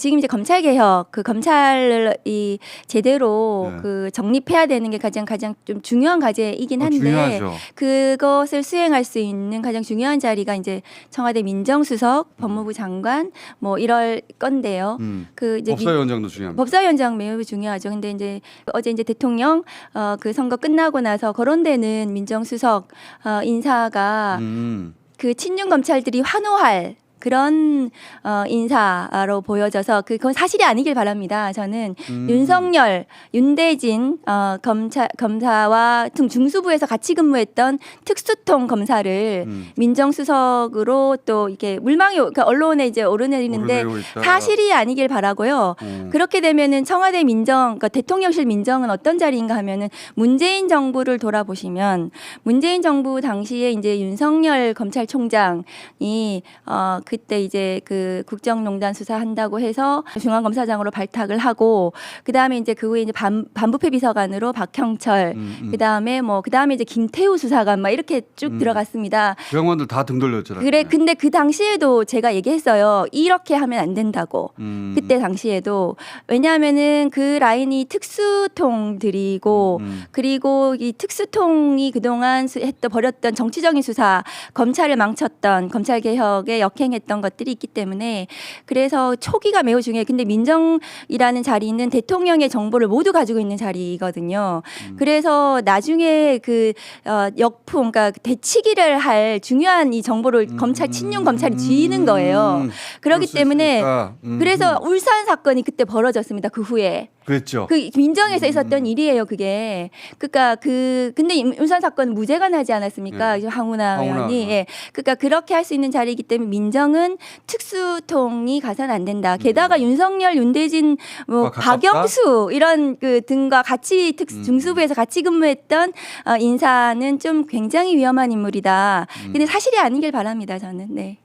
지금 이제 검찰 개혁 그 검찰을 이 제대로 네. 그 정립해야 되는 게 가장 가장 좀 중요한 과제이긴 어, 한데 중요하죠. 그것을 수행할 수 있는 가장 중요한 자리가 이제 청와대 민정수석, 법무부 장관 뭐 이럴 건데요. 음. 그 이제 민- 법사위원장도 중요합니다. 법사위원장 매우 중요하죠. 근데 이제 어제 이제 대통령 어, 그 선거 끝나고 나서 거론되는 민정수석 어, 인사가 음. 그 친윤 검찰들이 환호할 그런 어, 인사로 보여져서 그- 그건 사실이 아니길 바랍니다. 저는 음. 윤석열, 윤대진 어, 검찰 검사와 등 중수부에서 같이 근무했던 특수통 검사를 음. 민정수석으로 또 이게 물망이 그러니까 언론에 이제 오르내리는데. 사실이 아니길 바라고요. 음. 그렇게 되면은 청와대 민정, 그러니까 대통령실 민정은 어떤 자리인가 하면은 문재인 정부를 돌아보시면 문재인 정부 당시에 이제 윤석열 검찰총장이 어 그때 이제 그 국정농단 수사한다고 해서 중앙검사장으로 발탁을 하고 그 다음에 이제 그 후에 이제 반, 반부패 비서관으로 박형철 음, 음. 그 다음에 뭐 그 다음에 이제 김태우 수사관 막 이렇게 쭉 음. 들어갔습니다. 병원들 다 등 돌렸잖아요. 그래 근데 그 당시에도 제가 얘기했어요. 이렇게 하면 안 된다고. 음. 그때 당시에도 왜냐하면은 그 라인이 특수통들이고 음. 그리고 이 특수통이 그동안 수- 했던 벌였던 정치적인 수사 검찰을 망쳤던 검찰 개혁에 역행했던 것들이 있기 때문에 그래서 초기가 매우 중요해요. 근데 민정이라는 자리는 대통령의 정보를 모두 가지고 있는 자리거든요. 음. 그래서 나중에 그 어, 역풍, 그러니까 대치기를 할 중요한 이 정보를 검찰 친윤 검찰이 쥐는 거예요. 음. 그렇기 그럴 수 때문에 있으니까. 음. 그래서 울산 사건이 그때 벌어졌습니다. 그 후에 그랬죠. 그 민정에서 음. 있었던 일이에요. 그게 그러니까 그 근데 임- 울산 사건 무죄가 나지 않았습니까? 네. 황운하 황운하 의원이 의원. 예. 그러니까 그렇게 할 수 있는 자리이기 때문에 민정은 특수통이 가서는 안 된다. 게다가 윤석열, 윤대진, 뭐 음. 아, 가깝다? 박영수 이런 그 등과 같이 특 음. 중수부에서 같이 근무했던 어, 인사는 좀 굉장히 위험한 인물이다. 음. 근데 사실이 아니길 바랍니다. 저는 네.